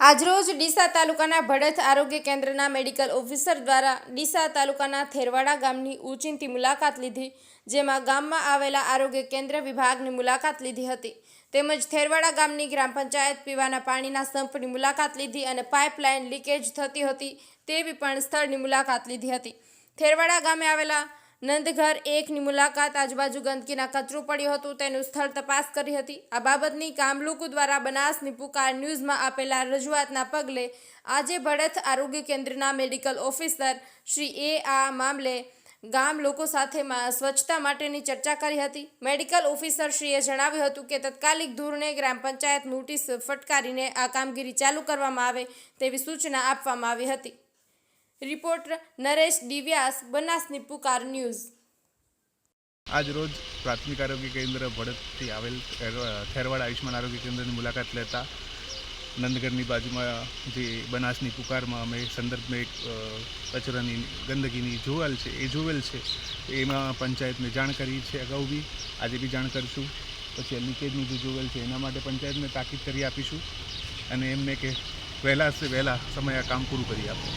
આજરોજ ડીસા તાલુકાના ભડત આરોગ્ય કેન્દ્રના મેડિકલ ઓફિસર દ્વારા ડીસા તાલુકાના થેરવાડા ગામની ઉચિંતી મુલાકાત લીધી, જેમાં ગામમાં આવેલા આરોગ્ય કેન્દ્ર વિભાગની મુલાકાત લીધી હતી. તેમજ થેરવાડા ગામની ગ્રામ પંચાયત પીવાના પાણીના સંપની મુલાકાત લીધી અને પાઇપલાઇન લીકેજ થતી હતી તેવી પણ સ્થળની મુલાકાત લીધી હતી. થેરવાડા ગામે આવેલા નંદઘર એકની મુલાકાત આજુબાજુ ગંદકીના કચરું પડ્યું હતું, તેનું સ્થળ તપાસ કરી હતી. આ બાબતની કામલુકુ દ્વારા બનાસની પુકાર ન્યૂઝમાં આપેલા રજૂઆતના પગલે આજે ભડત આરોગ્ય કેન્દ્રના મેડિકલ ઓફિસર શ્રી એ આ મામલે ગામ લોકો સાથે સ્વચ્છતા માટેની ચર્ચા કરી હતી. મેડિકલ ઓફિસરશ્રીએ જણાવ્યું હતું કે તત્કાલિક ધોરણે ગ્રામ પંચાયત નોટિસ ફટકારીને આ કામગીરી ચાલુ કરવામાં આવે તેવી સૂચના આપવામાં આવી હતી. રિપોર્ટર નરેશ દિવ્યાસ, બનાસની પુકાર ન્યૂઝ. આજ રોજ પ્રાથમિક આરોગ્ય કેન્દ્ર ભડતથી આવેલ ખેરવાડ આયુષ્માન આરોગ્ય કેન્દ્રની મુલાકાત લેતા નંદગરની બાજુમાં જે બનાસની પુકારમાં અમે સંદર્ભમાં એક કચરાની ગંદકીની જોવાલ છે, એ જોવેલ છે, એમાં પંચાયતને જાણ કરી છે અગાઉ બી. આજે બી જાણ કરીશું. પછી લીકેજનું જે જોવેલ છે, એના માટે પંચાયતને તાકીદ કરી આપીશું. અને એમને કે વહેલા સે વહેલા સમયે આ કામ પૂરું કરી આપો.